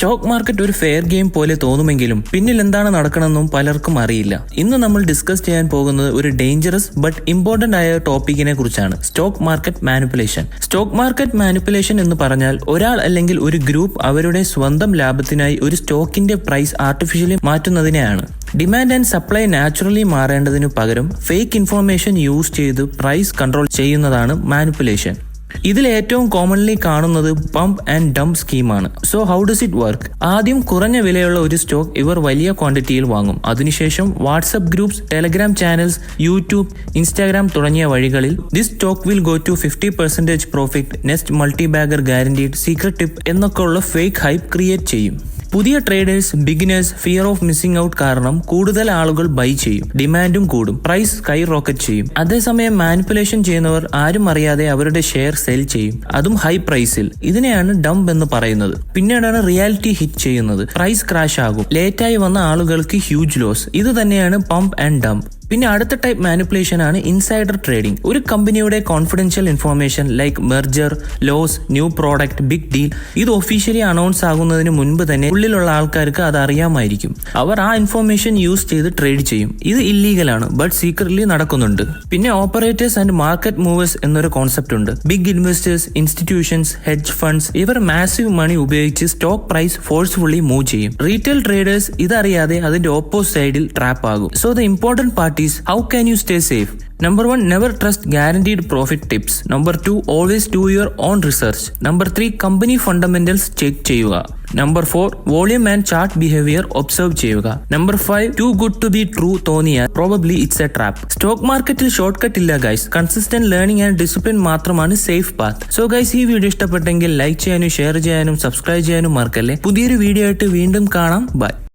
Stock market ഒരു fair game പോലെ തോന്നുമെങ്കിലും പിന്നിൽ എന്താണ് നടക്കണമെന്നും പലർക്കും അറിയില്ല. ഇന്ന് നമ്മൾ ഡിസ്കസ് ചെയ്യാൻ പോകുന്നത് ഒരു ഡേഞ്ചറസ് ബട്ട് ഇമ്പോർട്ടന്റ് ആയ ടോപ്പിക്കിനെ കുറിച്ചാണ്. Stock market manipulation. Stock market manipulation എന്ന് പറഞ്ഞാൽ ഒരാൾ അല്ലെങ്കിൽ ഒരു ഗ്രൂപ്പ് അവരുടെ സ്വന്തം ലാഭത്തിനായി ഒരു സ്റ്റോക്കിന്റെ പ്രൈസ് ആർട്ടിഫിഷ്യലി മാറ്റുന്നതിനെയാണ്. ഡിമാൻഡ് ആൻഡ് സപ്ലൈ നാച്ചുറലി മാറേണ്ടതിനു പകരം ഫേക്ക് ഇൻഫോർമേഷൻ യൂസ് ചെയ്ത് പ്രൈസ് കൺട്രോൾ ചെയ്യുന്നതാണ് മാനിപ്പുലേഷൻ. ഇതിൽ ഏറ്റവും കോമൺലി കാണുന്നത് പമ്പ് ആൻഡ് ഡംപ് സ്കീമാണ് so how does it work ആദ്യം കുറഞ്ഞ വിലയുള്ള ഒരു സ്റ്റോക്ക് ഇവർ വലിയ ക്വാണ്ടിറ്റിയിൽ വാങ്ങും. അതിനുശേഷം WhatsApp groups Telegram channels YouTube Instagram തുടങ്ങിയ വഴികളിൽ this stock will go to fifty percentage profit next multibagger guaranteed secret tip എന്നൊക്കെയുള്ള ഫേക്ക് ഹൈപ്പ് ക്രിയേറ്റ് ചെയ്യും. പുതിയ traders beginners fear of missing out കാരണം കൂടുതൽ ആളുകൾ ബൈ ചെയ്യും ഡിമാൻഡും കൂടും പ്രൈസ് സ്കൈ റോക്കറ്റ് ചെയ്യും. അതേസമയം മാനിപ്പുലേഷൻ ചെയ്യുന്നവർ ആരും അറിയാതെ അവരുടെ ഷെയർ സെൽ ചെയ്യും. അതും ഹൈ പ്രൈസിൽ ഇതിനെയാണ് ഡംപ് എന്ന് പറയുന്നത്. പിന്നീടാണ് റിയാലിറ്റി ഹിറ്റ് ചെയ്യുന്നത്. പ്രൈസ് ക്രാഷ് ആകും. ലേറ്റായി വന്ന ആളുകൾക്ക് ഹ്യൂജ് ലോസ് ഇത് തന്നെയാണ് പമ്പ് ആൻഡ് ഡംപ് പിന്നെ അടുത്ത ടൈപ്പ് മാനിപ്പുലേഷൻ ആണ് ഇൻസൈഡർ ട്രേഡിംഗ് ഒരു കമ്പനിയുടെ confidential information like merger loss new product big deal ഇത് ഒഫീഷ്യലി അനൗൺസ് ആകുന്നതിന് മുൻപ് തന്നെ ഉള്ളിലുള്ള ആൾക്കാർക്ക് അത് അറിയാമായിരിക്കും. അവർ ആ ഇൻഫർമേഷൻ യൂസ് ചെയ്ത് ട്രേഡ് ചെയ്യും. ഇത് ഇല്ലീഗലാണ് ബട്ട് സീക്രട്ട്ലി നടക്കുന്നുണ്ട്. പിന്നെ ഓപ്പറേറ്റേഴ്സ് ആൻഡ് മാർക്കറ്റ് മൂവേഴ്സ് എന്നൊരു കോൺസെപ്റ്റ് ഉണ്ട്. Big investors institutions hedge funds ഇവർ മാസീവ് മണി ഉപയോഗിച്ച് സ്റ്റോക്ക് പ്രൈസ് ഫോഴ്സ്ഫുള്ളി മൂവ് ചെയ്യും. റീറ്റെയിൽ ട്രേഡേഴ്സ് ഇതറിയാതെ അതിന്റെ ഓപ്പോസിറ്റ് സൈഡിൽ ട്രാപ്പ് ആകും. So the important part is how can you stay safe number one never trust guaranteed profit tips number two always do your own research number three company fundamentals check ചെയ്യുക. Number four volume and chart behaviour observe ചെയ്യുക. Number five too good to be true തോന്നിയാൽ probably it's a trap stock മാർക്കറ്റിൽ short cut ഇല്ല guys consistent learning and discipline മാത്രമാണ് safe path so guys ഈ video ഇഷ്ടപ്പെട്ടെങ്കിൽ like ചെയ്യാനും share ചെയ്യാനും subscribe ചെയ്യാനും മറക്കല്ലേ? പുതിയൊരു വീഡിയോ ആയിട്ട് വീണ്ടും കാണാം. ബൈ